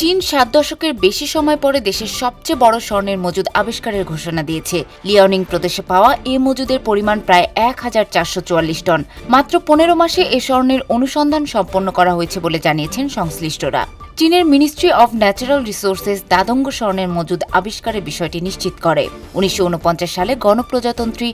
চীন সাত দশকের বেশি সময় পরে দেশের সবচেয়ে বড় স্বর্ণের মজুদ আবিষ্কারের ঘোষণা দিয়েছে। লিওনিং প্রদেশে পাওয়া এ মজুদের পরিমাণ প্রায় এক হাজার চারশো চুয়াল্লিশ টন। মাত্র পনেরো মাসে এ স্বর্ণের অনুসন্ধান সম্পন্ন করা হয়েছে বলে জানিয়েছেন সংশ্লিষ্টরা। চীনের ministry of natural resources Dadong স্বর্ণের মজুদ আবিষ্কারের বিষয়টি নিশ্চিত করে। উনিশশো উনপঞ্চাশ সালে গণপ্রজাতন্ত্রী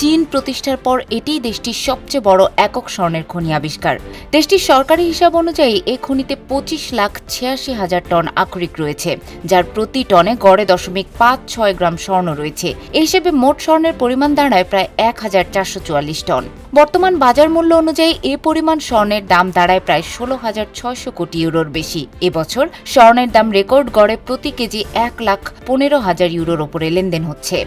চীন প্রতিষ্ঠার পর এটিই দেশটির সবচেয়ে বড় একক স্বর্ণের খনি আবিষ্কার। দেশটির সরকারি হিসাব অনুযায়ী এই খনিতে পঁচিশ লাখ ছিয়াশি হাজার টন আকরিক রয়েছে, যার প্রতি টনে গড়ে দশমিক পাঁচ ছয় গ্রাম স্বর্ণ রয়েছে। এই হিসেবে মোট স্বর্ণের পরিমাণ দাঁড়ায় প্রায় এক হাজার চারশো চুয়াল্লিশ টন। বর্তমান বাজার মূল্য অনুযায়ী এ পরিমাণ স্বর্ণের দাম দাঁড়ায় প্রায় ষোলো হাজার ছয়শো কোটি ইউরোর বেশি। এবছর স্বর্ণের দাম রেকর্ড গড়ে প্রতি কেজি এক লাখ পনেরো হাজার ইউরোর ওপরে লেনদেন হচ্ছে।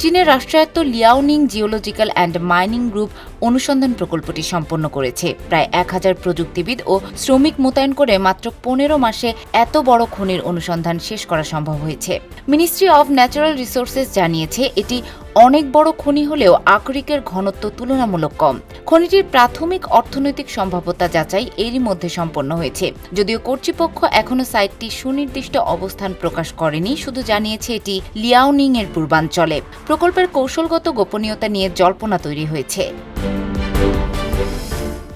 চীনের রাষ্ট্রায়ত্ত Liaoning geological and mining group অনুসন্ধান প্রকল্পটি সম্পন্ন করেছে। প্রায় এক হাজার প্রযুক্তিবিদ ও শ্রমিক মোতায়েন করে মাত্র পনেরো মাসে এত বড় খনির অনুসন্ধান শেষ করা সম্ভব হয়েছে। মিনিস্ট্রি অব ন্যাচারাল রিসোর্সেস জানিয়েছে, এটি অনেক বড় খনি হলেও আকরিকের ঘনত্ব তুলনামূলক কম। খনিটির প্রাথমিক অর্থনৈতিক সম্ভাব্যতা যাচাই এরই মধ্যে সম্পন্ন হয়েছে। যদিও কর্তৃপক্ষ এখনও সাইটটি সুনির্দিষ্ট অবস্থান প্রকাশ করেনি, শুধু জানিয়েছে এটি লিয়াওনিং এর পূর্বাঞ্চলে। প্রকল্পের কৌশলগত গোপনীয়তা নিয়ে জল্পনা তৈরি হয়েছে।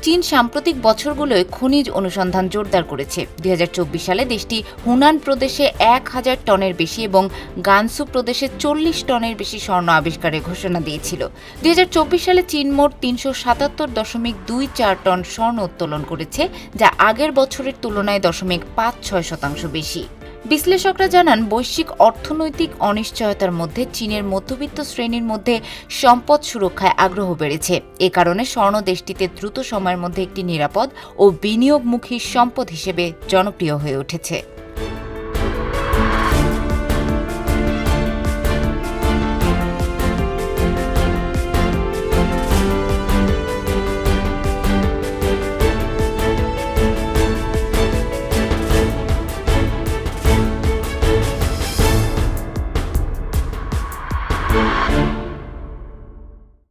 চীন সাম্প্রতিক বছরগুলোয় খনিজ অনুসন্ধান জোরদার করেছে। দুই হাজার চব্বিশ সালে দেশটি হুনান প্রদেশে এক হাজার টনের বেশি এবং গানসু প্রদেশে চল্লিশ টনের বেশি স্বর্ণ আবিষ্কারের ঘোষণা দিয়েছিল। দুই হাজার চব্বিশ সালে চীন মোট তিনশো সাতাত্তর দশমিক দুই চার টন স্বর্ণ উত্তোলন করেছে, যা আগের বছরের তুলনায় দশমিক পাঁচ ছয় শতাংশ বেশি। বিশ্লেষকরা জানান, বৈশ্বিক অর্থনৈতিক অনিশ্চয়তার মধ্যে চীনের মধ্যবিত্ত শ্রেণির মধ্যে সম্পদ সুরক্ষায় আগ্রহ বেড়েছে। এ কারণে স্বর্ণ দেশটিতে দ্রুত সময়ের মধ্যে একটি নিরাপদ ও বিনিয়োগমুখী সম্পদ হিসেবে জনপ্রিয় হয়ে উঠেছে।